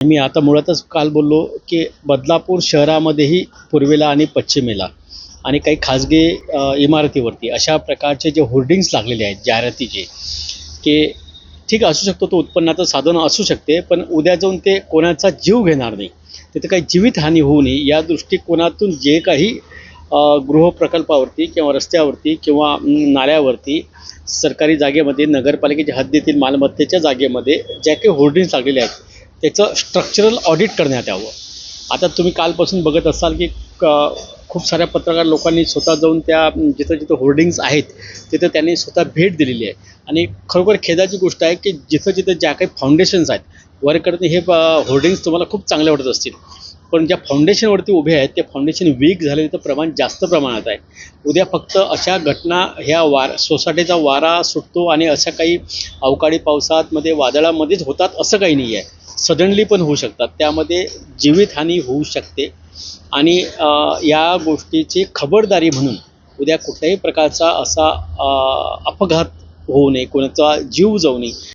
मी आता मुळातच काल बोललो की बदलापूर शहरामध्येही पूर्वेला आणि पश्चिमेला आणि काही खाजगी इमारतीवरती अशा प्रकारचे जे होर्डिंग्स लागलेले आहेत जाहिरातीचे की ठीक असू शकतो तो उत्पन्नाचं साधन असू शकते पण उद्या जाऊन ते कोणाचा जीव घेणार नाही. तिथे काही जीवितहानी होऊ नये. या दृष्टिकोनातून जे काही गृहप्रकल्पावरती किंवा रस्त्यावरती किंवा नाळ्यावरती नाल्यावरती सरकारी जागेमध्ये नगरपालिकेच्या हद्दीतील मालमत्तेच्या जागेमध्ये ज्या काही होर्डिंग्स लागलेले आहेत त्याचं स्ट्रक्चरल ऑडिट करण्यात यावं. आता तुम्ही कालपासून बघत असाल की क- खूप साऱ्या पत्रकार लोकांनी स्वतः जाऊन त्या जिथं जिथं होर्डिंग्स आहेत तिथं त्यांनी स्वतः भेट दिलेली आहे. आणि खरोखर खेदाची गोष्ट आहे की जिथं जिथं ज्या काही फाउंडेशन्स आहेत वरकडे हे होर्डिंग्स तुम्हाला खूप चांगले वाटत असतील. पण ज्या फाउंडेशनवरती उभे आहेत ते फाउंडेशन वीक झालेलं प्रमाण जास्त प्रमाणात आहे. उद्या फक्त अशा घटना ह्या वार सोसायटीचा वारा सुटतो आणि अशा काही अवकाळी पावसामध्ये वादळामध्येच होतात असं काही नाही आहे सडनली पण होऊ शकतात. त्यामध्ये जीवितहानी होऊ शकते. आणि या गोष्टीची खबरदारी म्हणून उद्या कुठल्याही प्रकारचा असा अपघात होऊ नये कोणाचा जीव जाऊ नये.